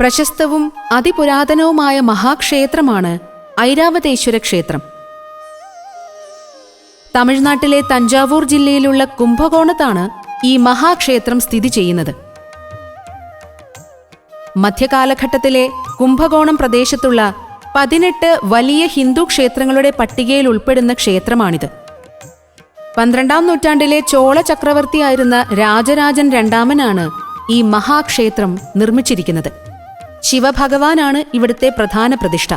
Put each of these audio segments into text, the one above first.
പ്രശസ്തവും അതിപുരാതനവുമായ മഹാക്ഷേത്രമാണ് ഐരാവതേശ്വര ക്ഷേത്രം. തമിഴ്നാട്ടിലെ തഞ്ചാവൂർ ജില്ലയിലുള്ള കുംഭകോണത്താണ് ഈ മഹാക്ഷേത്രം സ്ഥിതി ചെയ്യുന്നത്. മധ്യകാലഘട്ടത്തിലെ കുംഭകോണം പ്രദേശത്തുള്ള പതിനെട്ട് വലിയ ഹിന്ദു ക്ഷേത്രങ്ങളുടെ പട്ടികയിൽ ഉൾപ്പെടുന്ന ക്ഷേത്രമാണിത്. പന്ത്രണ്ടാം നൂറ്റാണ്ടിലെ ചോള ചക്രവർത്തിയായിരുന്ന രാജരാജൻ രണ്ടാമനാണ് ഈ മഹാക്ഷേത്രം നിർമ്മിച്ചിരിക്കുന്നത്. ശിവഭഗവാനാണ് ഇവിടുത്തെ പ്രധാന പ്രതിഷ്ഠ.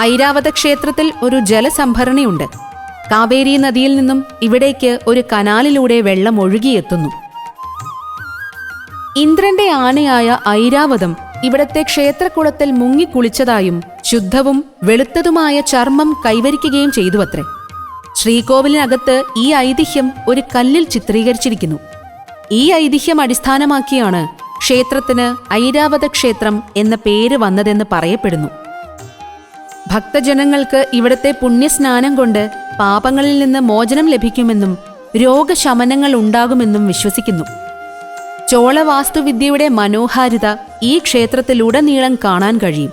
ഐരാവത ക്ഷേത്രത്തിൽ ഒരു ജലസംഭരണിയുണ്ട്. കാവേരി നദിയിൽ നിന്നും ഇവിടേക്ക് ഒരു കനാലിലൂടെ വെള്ളം ഒഴുകിയെത്തുന്നു. ഇന്ദ്രന്റെ ആനയായ ഐരാവതം ഇവിടത്തെ ക്ഷേത്രക്കുളത്തിൽ മുങ്ങിക്കുളിച്ചതായും ശുദ്ധവും വെളുത്തതുമായ ചർമ്മം കൈവരിക്കുകയും ചെയ്തുവത്രേ. ശ്രീകോവിലിനകത്ത് ഈ ഐതിഹ്യം ഒരു കല്ലിൽ ചിത്രീകരിച്ചിരിക്കുന്നു. ഈ ഐതിഹ്യം അടിസ്ഥാനമാക്കിയാണ് ക്ഷേത്രത്തിന് ഐരാവത ക്ഷേത്രം എന്ന പേര് വന്നതെന്ന് പറയപ്പെടുന്നു. ഭക്തജനങ്ങൾക്ക് ഇവിടത്തെ പുണ്യസ്നാനം കൊണ്ട് പാപങ്ങളിൽ നിന്ന് മോചനം ലഭിക്കുമെന്നും രോഗശമനങ്ങൾ ഉണ്ടാകുമെന്നും വിശ്വസിക്കുന്നു. ചോളവാസ്തുവിദ്യയുടെ മനോഹാരിത ഈ ക്ഷേത്രത്തിലുടനീളം കാണാൻ കഴിയും.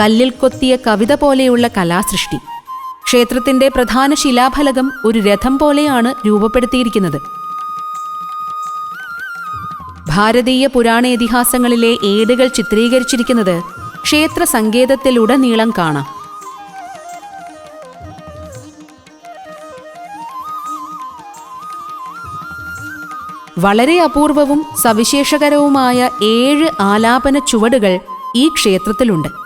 കല്ലിൽ കൊത്തിയ കവിത പോലെയുള്ള കലാസൃഷ്ടി. ക്ഷേത്രത്തിന്റെ പ്രധാന ശിലാഫലകം ഒരു രഥം പോലെയാണ് രൂപപ്പെടുത്തിയിരിക്കുന്നത്. ഭാരതീയ പുരാണ ഇതിഹാസങ്ങളിലെ ഏടുകൾ ചിത്രീകരിച്ചിരിക്കുന്നത് ക്ഷേത്ര സങ്കേതത്തിലുടനീളം കാണാം. വളരെ അപൂർവവും സവിശേഷകരവുമായ ഏഴ് ആലാപന ചുവടുകൾ ഈ ക്ഷേത്രത്തിലുണ്ട്.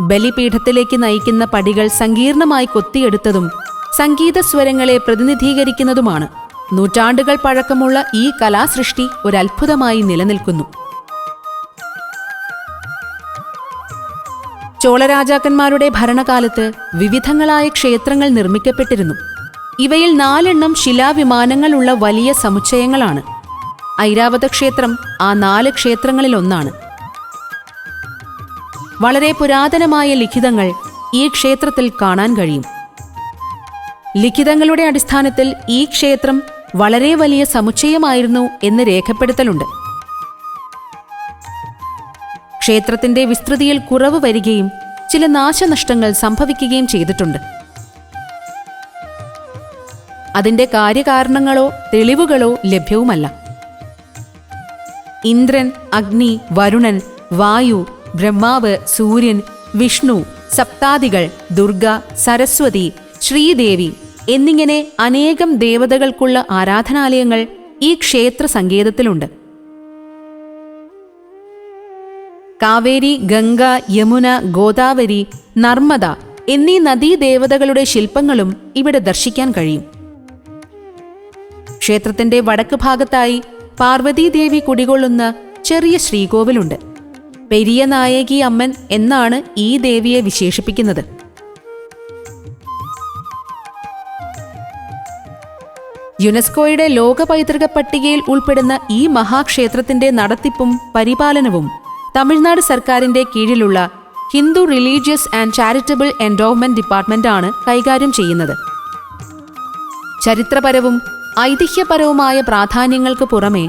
ബലിപീഠത്തിലേക്ക് നയിക്കുന്ന പടികൾ സങ്കീർണമായി കൊത്തിയെടുത്തതും സംഗീത സ്വരങ്ങളെ പ്രതിനിധീകരിക്കുന്നതുമാണ്. നൂറ്റാണ്ടുകൾ പഴക്കമുള്ള ഈ കലാസൃഷ്ടി ഒരത്ഭുതമായി നിലനിൽക്കുന്നു. ചോളരാജാക്കന്മാരുടെ ഭരണകാലത്ത് വിവിധങ്ങളായ ക്ഷേത്രങ്ങൾ നിർമ്മിക്കപ്പെട്ടിരുന്നു. ഇവയിൽ നാലെണ്ണം ശിലാവിമാനങ്ങളുള്ള വലിയ സമുച്ചയങ്ങളാണ്. ഐരാവത ക്ഷേത്രം ആ നാല് ക്ഷേത്രങ്ങളിലൊന്നാണ്. വളരെ പുരാതനമായ ലിഖിതങ്ങൾ ഈ ക്ഷേത്രത്തിൽ കാണാൻ കഴിയും. ലിഖിതങ്ങളുടെ അടിസ്ഥാനത്തിൽ ഈ ക്ഷേത്രം വളരെ വലിയ സമുച്ചയമായിരുന്നു എന്ന് രേഖപ്പെടുത്തലുണ്ട്. ക്ഷേത്രത്തിന്റെ വിസ്തൃതിയിൽ കുറവ് വരികയും ചില നാശനഷ്ടങ്ങൾ സംഭവിക്കുകയും ചെയ്തിട്ടുണ്ട്. അതിന്റെ കാര്യകാരണങ്ങളോ തെളിവുകളോ ലഭ്യവുമല്ല. ഇന്ദ്രൻ അഗ്നി വരുണൻ വായു ബ്രഹ്മാവ് സൂര്യൻ വിഷ്ണു സപ്താദികൾ ദുർഗ സരസ്വതി ശ്രീദേവി എന്നിങ്ങനെ അനേകം ദേവതകൾക്കുള്ള ആരാധനാലയങ്ങൾ ഈ ക്ഷേത്ര സങ്കേതത്തിലുണ്ട് കാവേരി ഗംഗ യമുന ഗോദാവരി നർമ്മദ എന്നീ നദീദേവതകളുടെ ശില്പങ്ങളും ഇവിടെ ദർശിക്കാൻ കഴിയും. ക്ഷേത്രത്തിന്റെ വടക്ക് ഭാഗത്തായി പാർവതീദേവി കുടികൊള്ളുന്ന ചെറിയ ശ്രീകോവിലുണ്ട്. പെരിയ നായകി അമ്മൻ എന്നാണ് ഈ ദേവിയെ വിശേഷിപ്പിക്കുന്നത്. യുനെസ്കോയുടെ ലോക പൈതൃക പട്ടികയിൽ ഉൾപ്പെടുന്ന ഈ മഹാക്ഷേത്രത്തിന്റെ നടത്തിപ്പും പരിപാലനവും തമിഴ്നാട് സർക്കാരിന്റെ കീഴിലുള്ള Hindu religious and charitable endowment ഡിപ്പാർട്ട്മെന്റാണ് കൈകാര്യം ചെയ്യുന്നത്. ചരിത്രപരവും ഐതിഹ്യപരവുമായ പ്രാധാന്യങ്ങൾക്ക് പുറമെ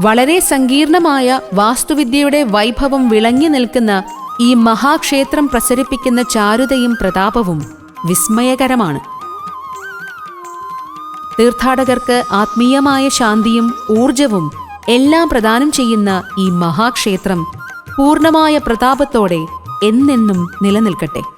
വളരെ സങ്കീർണമായ വാസ്തുവിദ്യയുടെ വൈഭവം വിളങ്ങി നിൽക്കുന്ന ഈ മഹാക്ഷേത്രം പ്രസരിപ്പിക്കുന്ന ചാരുതയും പ്രതാപവും വിസ്മയകരമാണ്. തീർത്ഥാടകർക്ക് ആത്മീയമായ ശാന്തിയും ഊർജവും എല്ലാം പ്രദാനം ചെയ്യുന്ന ഈ മഹാക്ഷേത്രം പൂർണമായ പ്രതാപത്തോടെ എന്നെന്നും നിലനിൽക്കട്ടെ.